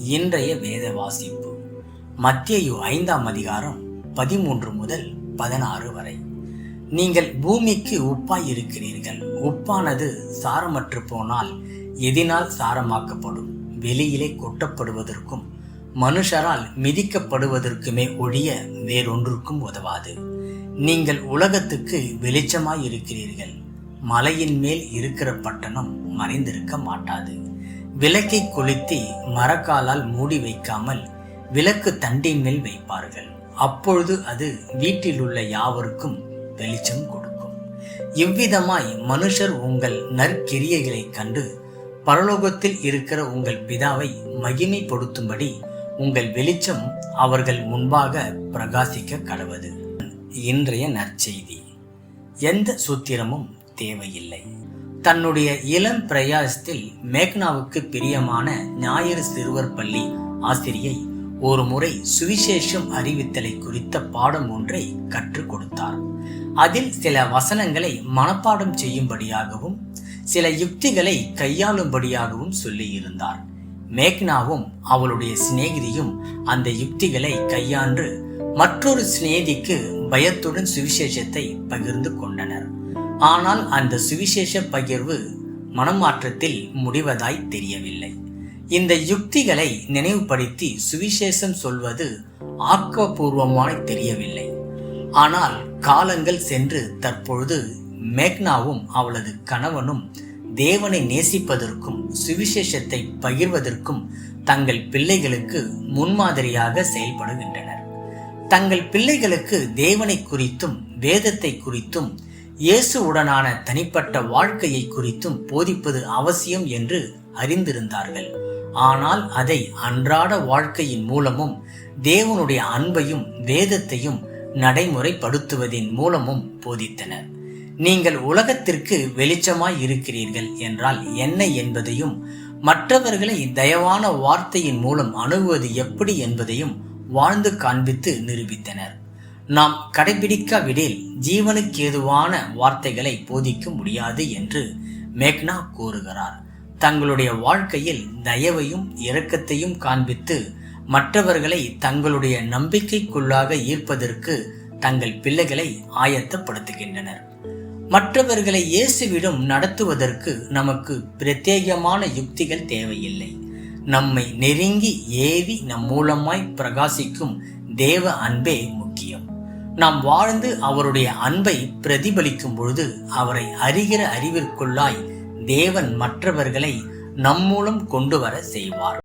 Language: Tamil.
இன்றைய வேத வாசிப்பு. மத்தியு ஐந்தாம் அதிகாரம் பதிமூன்று முதல் பதினாறு வரை. நீங்கள் பூமிக்கு உப்பாய் இருக்கிறீர்கள். உப்பானது சாரமற்று போனால் எதினால் சாரமாக்கப்படும். வெளியிலே கொட்டப்படுவதற்கும் மனுஷரால் மிதிக்கப்படுவதற்குமே ஒழிய வேறொன்றுக்கும் உதவாது. நீங்கள் உலகத்துக்கு வெளிச்சமாய் இருக்கிறீர்கள். மலையின் மேல் இருக்கிற பட்டணம் மறைந்திருக்க மாட்டாது. விளக்கை கொளுத்தி மரக்காலால் மூடி வைக்காமல் விளக்கு தண்டின் மேல் வைப்பார்கள். அப்பொழுது அது வீட்டில் உள்ள யாவருக்கும் வெளிச்சம் கொடுக்கும். இவ்விதமாய் மனுஷர் உங்கள் நற்கிரியைகளைக் கண்டு பரலோகத்தில் இருக்கிற உங்கள் பிதாவை மகிமைப்படுத்தும்படி உங்கள் வெளிச்சம் அவர்கள் முன்பாக பிரகாசிக்க கடவது. இன்றைய நற்செய்தி. எந்த சூத்திரமும் தேவையில்லை. தன்னுடைய இளம் பிரயாசத்தில் மேக்னாவுக்கு பிரியமான ஞாயிறு சிறுவர் பள்ளி ஆசிரியை ஒரு முறை சுவிசேஷம் அறிவித்தலை குறித்த பாடம் ஒன்றை கற்றுக் கொடுத்தார். அதில் சில வசனங்களை மனப்பாடம் செய்யும்படியாகவும் சில யுக்திகளை கையாளும்படியாகவும் சொல்லியிருந்தார். மேக்னாவும் அவளுடைய சிநேகிதியும் அந்த யுக்திகளை கையாண்டு மற்றொரு சிநேகிதிக்கு பயத்துடன் சுவிசேஷத்தை பகிர்ந்து கொண்டனர். ஆனால் அந்த சுவிசேஷ பகிர்வு மனமாற்றத்தில் முடிவதாய் தெரியவில்லை. இந்த யுக்திகளை நினைவுபடுத்தி சுவிசேஷம் சொல்வது ஆக்கப்பூர்வமாய் தெரியவில்லை. ஆனால் காலங்கள் சென்று தற்பொழுது மேக்னாவும் அவளது கணவனும் தேவனை நேசிப்பதற்கும் சுவிசேஷத்தை பகிர்வதற்கும் தங்கள் பிள்ளைகளுக்கு முன்மாதிரியாக செயல்படுகின்றனர். தங்கள் பிள்ளைகளுக்கு தேவனை குறித்தும் வேதத்தை குறித்தும் இயேசுவுடனான தனிப்பட்ட வாழ்க்கையை குறித்தும் போதிப்பது அவசியம் என்று அறிந்திருந்தார்கள். ஆனால் அதை அன்றாட வாழ்க்கையின் மூலமும் தேவனுடைய அன்பையும் வேதத்தையும் நடைமுறைப்படுத்துவதின் மூலமும் போதித்தனர். நீங்கள் உலகத்திற்கு வெளிச்சமாய் இருக்கிறீர்கள் என்றால் என்ன என்பதையும் மற்றவர்களை தயவான வார்த்தையின் மூலம் அணுகுவது எப்படி என்பதையும் வாழ்ந்து காண்பித்து நிரூபித்தனர். நாம் கடைபிடிக்காவிடில் ஜீவனுக்கு ஏதுவான வார்த்தைகளை போதிக்க முடியாது என்று மேக்னா கூறுகிறார். தங்களுடைய வாழ்க்கையில் தயவையும் இரக்கத்தையும் காண்பித்து மற்றவர்களை தங்களுடைய நம்பிக்கைக்குள்ளாக ஈர்ப்பதற்கு தங்கள் பிள்ளைகளை ஆயத்தப்படுத்துகின்றனர். மற்றவர்களை இயேசுவிடம் நடத்துவதற்கு நமக்கு பிரத்யேகமான யுக்திகள் தேவையில்லை. நம்மை நெருங்கி ஏவி நம் மூலமாய் பிரகாசிக்கும் தேவ அன்பே நாம் வாழ்ந்து அவருடைய அன்பை பிரதிபலிக்கும் பொழுது அவரை அறிகிற அறிவிற்குள்ளாய் தேவன் மற்றவர்களை நம் மூலம் கொண்டு வர செய்வார்.